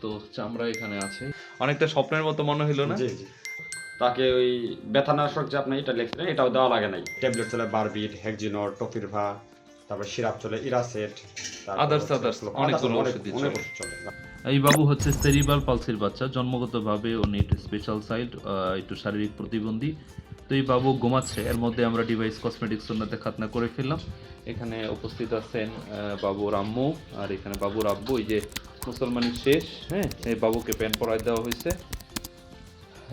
অতিরিক্ত চামড়া এখানে আছে। অনেকটা স্বপ্নের মতো মনে হইল না? জি জি। তাকে ওই ব্যথানাশক যে আপনি এটা লিখছিলেন এটাও দেওয়া লাগে নাই। ট্যাবলেট চলে বারবিট হেক্সিনর টপিরভা তারপর সিরাপ চলে ইরাসেট আদার্স others, অনেকগুলো। ওষুধ চলে। এই বাবু হচ্ছে সেরিবাল পালসির বাচ্চা জন্মগতভাবে ও নেট স্পেশাল সাইড একটু শারীরিক প্রতিবন্ধী। তো এই বাবু ঘুমাচ্ছে। এর মধ্যে আমরা ডিভাইস কসমেটিক্স উন্নতে খাতনা করে ফেললাম। এখানে উপস্থিত আছেন আহ, বাবুর আম্মু আর এখানে বাবুর আব্বু এই যে মুসলমানের শেষ হ্যাঁ এই বাবুকে প্যান্ট পরায় দেওয়া হয়েছে।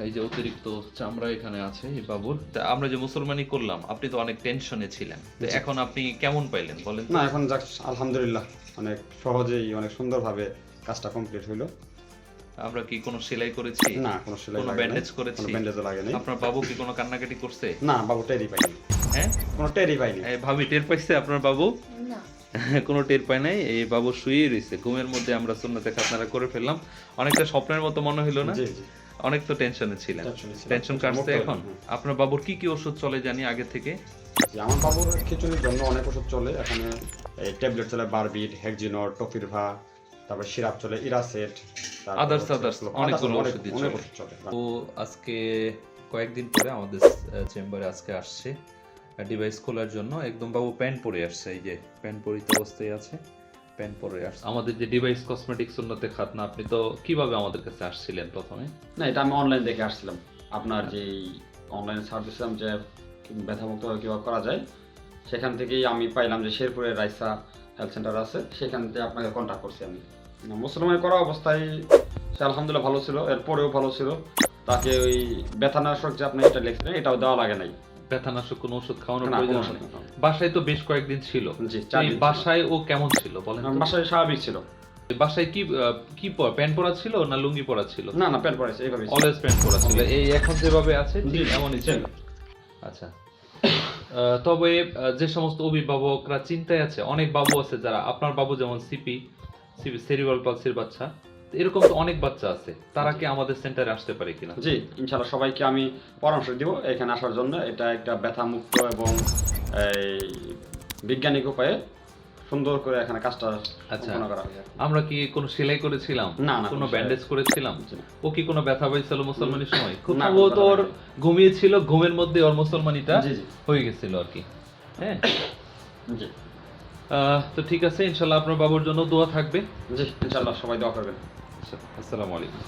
এই যে অতিরিক্ত চামড়া এখানে আছে এই বাবুর। তা আমরা যে মুসলমানি করলাম আপনি তো অনেক টেনশনে ছিলেন। তো এখন আপনি কেমন পাইলেন বলেন না এখন যাক আলহামদুলিল্লাহ অনেক সহজেই অনেক সুন্দরভাবে কাজটা কমপ্লিট হইল। আমরা কি কোনো সেলাই করেছি? না কোনো সেলাই কোনো ব্যান্ডেজ করেছি? কোনো ব্যান্ডেজও লাগে নাই। আপনার বাবু কি কোনো কান্নাকাটি করছে? না বাবু টেরি পাইনি হ্যাঁ? কোনো টেরি পাইনি এই ভাবি টের পাইছে আপনার বাবু? না। কোনো টের পায় নাই? এই বাবু শুয়েই রয়েছে ঘুমের মধ্যে আমরা সুন্নতে খাতনারা করে ফেললাম। অনেকটা স্বপ্নের মতো মনে হইল না? জি জি। অনেক তো টেনশনে ছিলেন। টেনশন কাটছে এখন? হ্যাঁ। আপনার বাবুর কি কি ওষুধ চলে জানি আগে থেকে? আমার বাবুর খিচুড়ির জন্য অনেক ওষুধ চলে। এখানে ট্যাবলেট চলে বারবিট হেক্সিনর টপিরভা তারপর সিরাপ চলে ইরাসেট others, others, অনেকগুলো। ওষুধ তো আজকে কয়েকদিন পরে আমাদের চেম্বারে আজকে আসছে। ডিভাইস খোলার জন্য। একদম বাবু প্যান্ট পরে আসছে এই যে প্যান্ট পরিত অবস্থায় আছে প্যান্ট পরে আসছে। আমাদের যে ডিভাইস কসমেটিক্স উন্নতে খাতনা আপনি তো কীভাবে আমাদের কাছে আসছিলেন প্রথমে? না এটা আমি অনলাইন দেখে আসছিলাম। আপনার যে অনলাইনে সার্চ দিয়েছিলাম যে ব্যথামুক্ত কীভাবে করা যায় সেখান থেকেই আমি পাইলাম যে শেরপুরের রাইসা হেলথ সেন্টার আছে সেখান থেকে আপনাকে কন্ট্যাক্ট করছি আমি। মুসলমান করা অবস্থায় সে আলহামদুলিল্লাহ ভালো ছিল এরপরেও ভালো ছিল। তাকে ওই ব্যথানাশক যে আপনি এটা লিখছিলেন এটাও দেওয়া লাগে নাই। ব্যথানাশক কোনো ওষুধ খাওয়ানোর প্রয়োজন নেই। বাসায় তো বেশ কয়েকদিন ছিল। ছিল। বাসায় ও কেমন ছিল বলেন বাসায় স্বাভাবিক ছিল। বাসায় কি কি পরা- প্যান্ট পরা ছিল না লুঙ্গি পরা ছিল? না না প্যান্ট পরাইছে এইভাবে অলওয়েজ প্যান্ট পরা ছিল। এই এখন যেভাবে আছে ঠিক এমনই ছিল। আচ্ছা। আহ, তবে যে সমস্ত অভিভাবকরা চিন্তায় আছে অনেক বাবু আছে যারা আপনার বাবু যেমন সিপি সেরিবাল পালসির বাচ্চা। এরকম তো অনেক বাচ্চা আছে। তারা কি আমাদের সেন্টারে আসতে পারে কিনা? জি সবাইকে আমি পরামর্শ দিব এখানে আসার জন্য। এটা একটা ব্যথামুক্ত এবং এই বৈজ্ঞানিক উপায়ে সুন্দর করে এখানে কাজটা আচ্ছা। আমরা কি কোনো সেলাই করেছিলাম? না, কোনো ব্যান্ডেজ করেছিলাম? ও কি কোনো ব্যথা পাইছিল মুসলমানের সময়? খুব সম্ভবত ওর ঘুমিয়েছিল ঘুমের মধ্যে ওর মুসলমানিটা। হয়ে গেছিল আর কি। হ্যাঁ? জি। তো ঠিক আছে ইনশাল্লাহ আপনার বাবুর জন্য দোয়া থাকবে। জি ইনশাল্লাহ সবাই দোয়া করবেন। আচ্ছা, আসসালামু আলাইকুম।